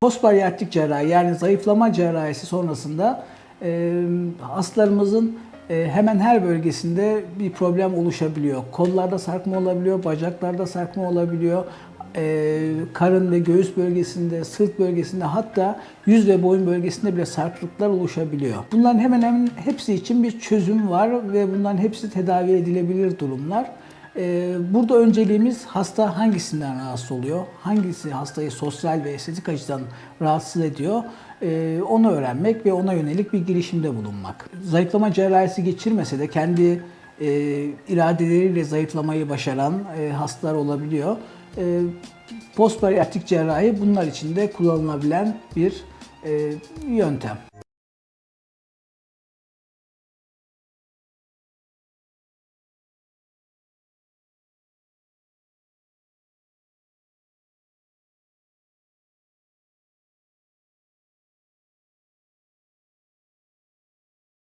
Postbariyatrik cerrahi yani zayıflama cerrahisi sonrasında e, hastalarımızın e, hemen her bölgesinde bir problem oluşabiliyor. Kollarda sarkma olabiliyor, bacaklarda sarkma olabiliyor, e, karın ve göğüs bölgesinde, sırt bölgesinde hatta yüz ve boyun bölgesinde bile sarkıklıklar oluşabiliyor. Bunların hemen hemen hepsi için bir çözüm var ve bunların hepsi tedavi edilebilir durumlar. Ee, Burada önceliğimiz hasta hangisinden rahatsız oluyor, hangisi hastayı sosyal ve estetik açıdan rahatsız ediyor, ee, onu öğrenmek ve ona yönelik bir girişimde bulunmak. Zayıflama cerrahisi geçirmese de kendi e, iradeleriyle zayıflamayı başaran e, hastalar olabiliyor. E, postbariyatrik cerrahi bunlar için de kullanılabilen bir yöntem.